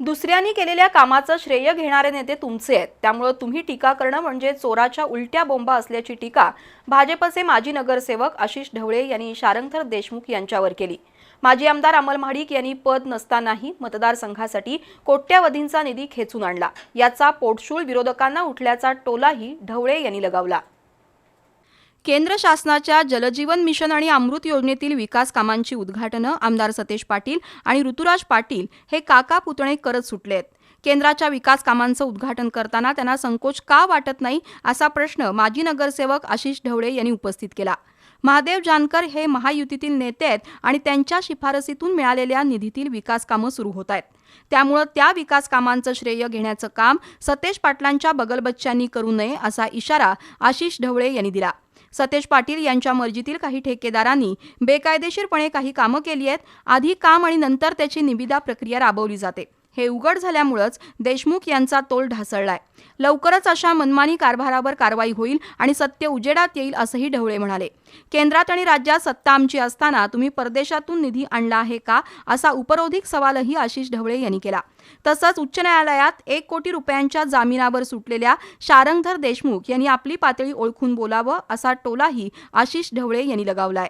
दुसऱ्यांनी केलेल्या कामाचं श्रेय घेणारे नेते तुमचे आहेत. त्यामुळं तुम्ही टीका करणं म्हणजे चोराच्या उलट्या बोंबा असल्याची टीका भाजपचे माजी नगरसेवक आशिष ढवळे यांनी शारंगधर देशमुख यांच्यावर केली. माजी आमदार अमल महाडिक यांनी पद नसतानाही मतदारसंघासाठी कोट्यवधींचा निधी खेचून आणला. याचा पोटशूळ विरोधकांना उठल्याचा टोलाही ढवळे यांनी लगावला. केंद्र शासनाच्या जलजीवन मिशन आणि अमृत योजनेतील विकास कामांची उद्घाटनं आमदार सतेज पाटील आणि ऋतुराज पाटील हे काका पुतणे करत सुटले आहेत केंद्राच्या विकास कामांचं उद्घाटन करताना त्यांना संकोच का वाटत नाही असा प्रश्न माजी नगरसेवक आशिष ढवळे यांनी उपस्थित केला. महादेव जानकर हे महायुतीतील नेते आहेत आणि त्यांच्या शिफारसीतून मिळालेल्या निधीतील विकास कामं सुरू होत आहेत. त्यामुळं त्या विकास कामांचं श्रेय घेण्याचं काम सतेज पाटलांच्या बगलबच्च्यांनी करू नये असा इशारा आशिष ढवळे यांनी दिला. सतेज पाटील यांच्या मर्जीतील काही ठेकेदारांनी बेकायदेशीरपणे काही कामं केली आहेत. आधी काम आणि नंतर त्याची निविदा प्रक्रिया राबवली जाते. हे उघड झाल्यामुळंच देशमुख यांचा तोल ढासळलाय. लवकरच अशा मनमानी कारभारावर कारवाई होईल आणि सत्य उजेडात येईल असंही ढवळे म्हणाले. केंद्रात आणि राज्यात सत्ता आमची असताना तुम्ही परदेशातून निधी आणला आहे का? असा उपरोधिक सवालही आशिष ढवळे यांनी केला. तसंच उच्च न्यायालयात एक कोटी रुपयांच्या जामिनावर सुटलेल्या शारंगधर देशमुख यांनी आपली पातळी ओळखून बोलावं असा टोलाही आशिष ढवळे यांनी लगावलाय.